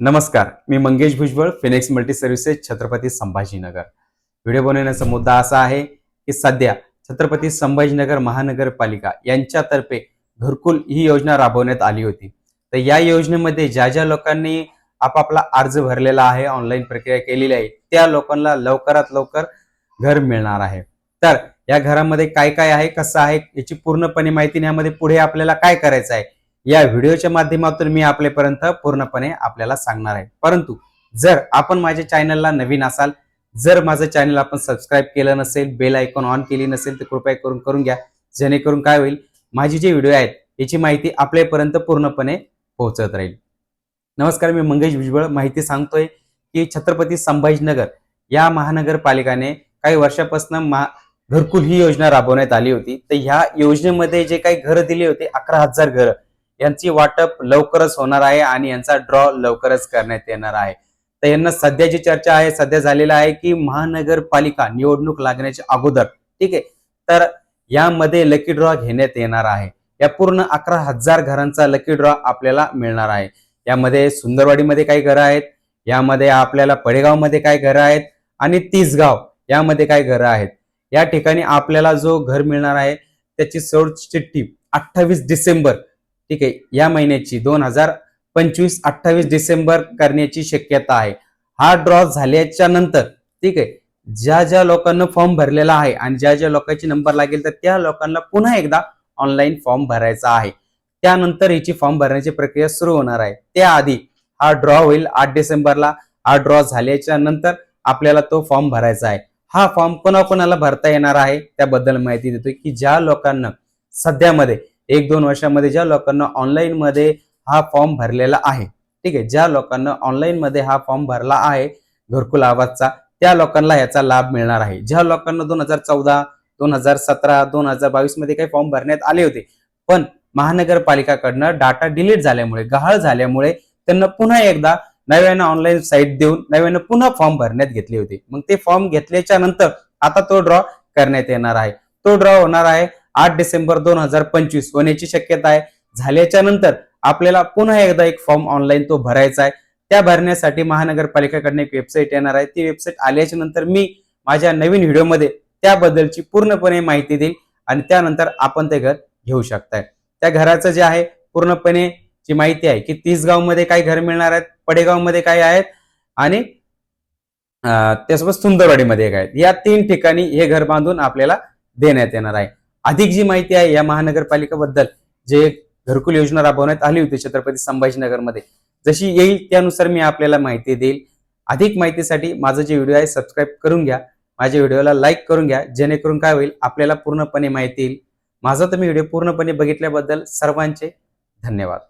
नमस्कार मी Mangesh Bhujbal Finex multi services Chhatrapati Sambhajinagar. Video बनवण्याचा मुद्दा असा आहे की सध्या छत्रपती संभाजीनगर महानगरपालिका यांच्यातर्फे घरकुल ही योजना राबवण्यात आली होती. तर या योजनेमध्ये ज्या ज्या लोकांनी आपापला अर्ज भरलेला आहे ऑनलाईन प्रक्रिया केलेली आहे त्या लोकांना लवकरात लवकर घर मिळणार आहे. तर या घरामध्ये काय काय आहे कसं आहे याची पूर्णपणे माहिती यामध्ये पुढे आपल्याला काय करायचं आहे या व्हिडिओच्या माध्यमातून मी आपल्यापर्यंत पूर्णपणे आपल्याला सांगणार आहे. परंतु जर आपण माझ्या चॅनलला नवीन असाल जर माझं चॅनल आपण सबस्क्राईब केलं नसेल बेल आयकॉन ऑन केली नसेल तर कृपया करून करून घ्या. जेणेकरून काय होईल माझी जे व्हिडिओ आहेत याची माहिती आपल्यापर्यंत पूर्णपणे पोहोचत राहील. नमस्कार मी मंगेश भुजबळ. माहिती सांगतोय की छत्रपती संभाजीनगर या महानगरपालिकाने काही वर्षापासून महा घरकुल ही योजना राबवण्यात आली होती. तर ह्या योजनेमध्ये जे काही घरं दिली होती अकरा हजार घरं. यांची वाटप लवकरच होणार आहे आणि यांचा ड्रॉ लवकरच करण्यात येणार आहे. तर यांना सध्याची चर्चा आहे सध्या झालेला आहे की महानगरपालिका निवडणूक लागण्याच्या अगोदर ठीक आहे? तर यामध्ये लकी ड्रॉ घेण्यात येणार आहे. या पूर्ण अकरा हजार घरांचा लकी ड्रॉ आपल्याला मिळणार आहे. यामध्ये सुंदरवाडीमध्ये काही घरं आहेत यामध्ये आपल्याला पडेगावमध्ये काय घरं आहेत आणि तीसगाव यामध्ये काय घरं आहेत. या ठिकाणी आपल्याला जो घर मिळणार आहे त्याची सोड चिठ्ठी अठ्ठावीस डिसेंबर ठीक आहे या महिन्याची दोन हजार पंचवीस अठ्ठावीस डिसेंबर करण्याची शक्यता आहे. हा ड्रॉ झाल्याच्यानंतर ठीक आहे ज्या ज्या लोकांना फॉर्म भरलेला आहे आणि ज्या ज्या लोकांची नंबर लागेल तर त्या लोकांना पुन्हा एकदा ऑनलाईन फॉर्म भरायचा आहे. त्यानंतर हिची फॉर्म भरण्याची प्रक्रिया सुरू होणार आहे. त्याआधी हा ड्रॉ होईल आठ डिसेंबरला. हा ड्रॉ झाल्याच्यानंतर आपल्याला तो फॉर्म भरायचा आहे. हा फॉर्म कोणाकोणाला भरता येणार आहे त्याबद्दल माहिती देतोय की ज्या लोकांना सध्यामध्ये एक दोन वर्षामध्ये ज्या लोकांना ऑनलाईनमध्ये हा फॉर्म भरलेला आहे ठीक आहे? ज्या लोकांना ऑनलाईनमध्ये हा फॉर्म भरला आहे घरकुल आवाजचा त्या लोकांना याचा लाभ मिळणार आहे. ज्या लोकांना दोन हजार चौदा दोन हजार सतरा दोन हजार बावीसमध्ये काही फॉर्म भरण्यात आले होते पण महानगरपालिकाकडनं डाटा डिलीट झाल्यामुळे गहाळ झाल्यामुळे त्यांना पुन्हा एकदा नव्यानं ऑनलाईन साईट देऊन नव्यानं पुन्हा फॉर्म भरण्यात घेतले होते. मग ते फॉर्म घेतल्याच्या नंतर आता तो ड्रॉ करण्यात येणार आहे. तो ड्रॉ होणार आहे आठ डिसेंबर दोन हजार पंचवीस होण्याची शक्यता आहे. झाल्याच्यानंतर आपल्याला पुन्हा एकदा एक फॉर्म ऑनलाईन तो भरायचा आहे. त्या भरण्यासाठी महानगरपालिकेकडनं एक वेबसाईट येणार आहे. ती वेबसाईट आल्याच्यानंतर मी माझ्या नवीन व्हिडिओमध्ये त्याबद्दलची पूर्णपणे माहिती देईल आणि त्यानंतर आपण ते घर घेऊ शकताय. त्या घराचं जे आहे पूर्णपणे जी माहिती आहे की तीसगावमध्ये काय घर मिळणार आहेत पडेगावमध्ये काय आहेत आणि त्यासोबत सुंदरवाडीमध्ये एक आहेत. या तीन ठिकाणी हे घर बांधून आपल्याला देण्यात येणार आहे. अधिक जी माहिती आहे या महानगरपालिकेबद्दल जे घरकुल योजना राबवण्यात आली होती छत्रपती संभाजीनगरमध्ये जशी येईल त्यानुसार मी आपल्याला माहिती देईल. अधिक माहितीसाठी माझं जे व्हिडिओ आहे सबस्क्राईब करून घ्या. माझ्या व्हिडिओला लाईक करून घ्या जेणेकरून काय होईल आपल्याला पूर्णपणे माहिती येईल. माझा तुम्ही व्हिडिओ पूर्णपणे बघितल्याबद्दल सर्वांचे धन्यवाद.